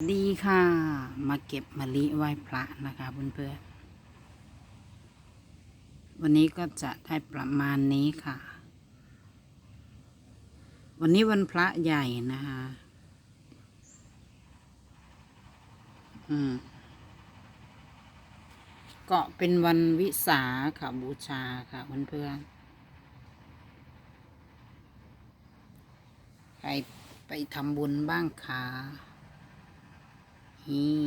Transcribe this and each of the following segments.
ดีค่ะ มาเก็บมะลิไหว้พระนะคะเพื่อนๆวันนี้ก็จะได้ประมาณนี้ค่ะ วันนี้วันพระใหญ่นะคะอืมก็เป็นวันวิสาค่ะบูชาค่ะเพื่อนๆใครไปทำบุญบ้างคะ นี่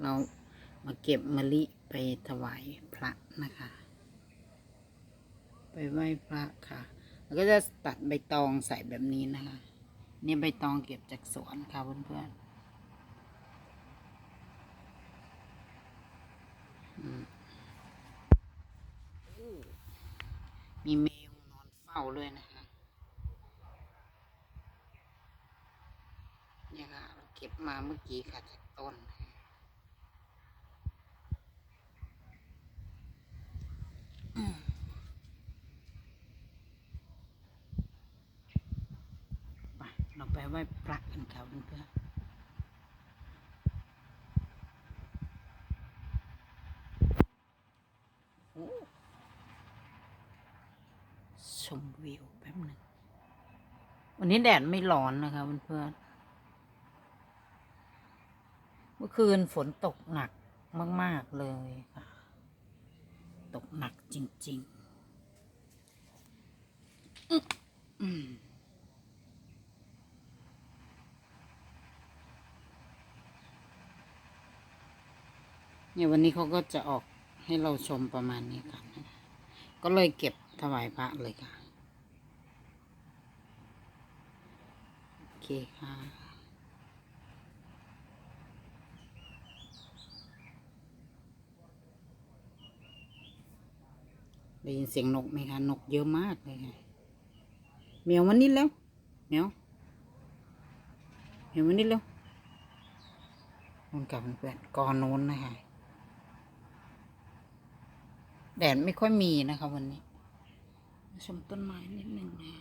เรามาเก็บมะลิไปถวายพระนะคะ ไปไหว้พระค่ะ แล้วก็จะตัดใบตองใส่แบบนี้นะคะ นี่ใบตองเก็บจากสวนค่ะเพื่อนๆมีแมวนอนเฝ้าเลยนะคะ เนี่ยค่ะเราเก็บมาเมื่อกี้ค่ะจากต้น ไปเราไปไหว้พระกันค่ะเพื่อนๆโอ้ชมวิวแป๊บหนึ่ง วันนี้แดดไม่ร้อนนะคะเพื่อนๆ มื่อคืนฝนตกหนักมาก ๆ เลยค่ะ ตกหนักจริง ๆเนี่ยวันนี้เขาก็จะออกให้เราชมประมาณนี้ค่ะ ก็เลยเก็บถวายพระเลยค่ะ โอเคค่ะ ได้ยินเสียงนกไหมคะ นกเยอะมากเลยค่ะเมียวมันนิดแล้วเมียวเหมียวมันนิดแล้วนนกลับเพื่อนกอนโน้นนะคะแดดไม่ค่อยมีนะคะวันนี้ชมต้นไม้นิดหนึ่งนะ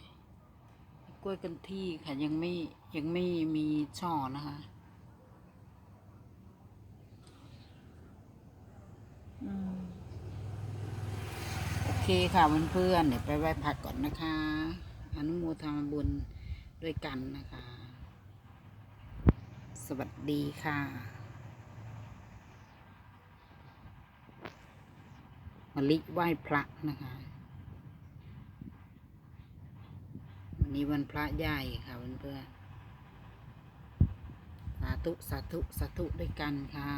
กล้วยกันที่ค่ะยังไม่ยังไม่มีช่อนะคะอืม โอ เคค่ะเพื่อนๆเดี๋ยวไปไหว้พระก่อนนะคะ อนุโมทนาบุญด้วยกันนะคะ สวัสดีค่ะมะลิไหว้พระนะคะ วันนี้วันพระใหญ่ค่ะเพื่อนๆสาธุสาธุสาธุด้วยกันค่ะ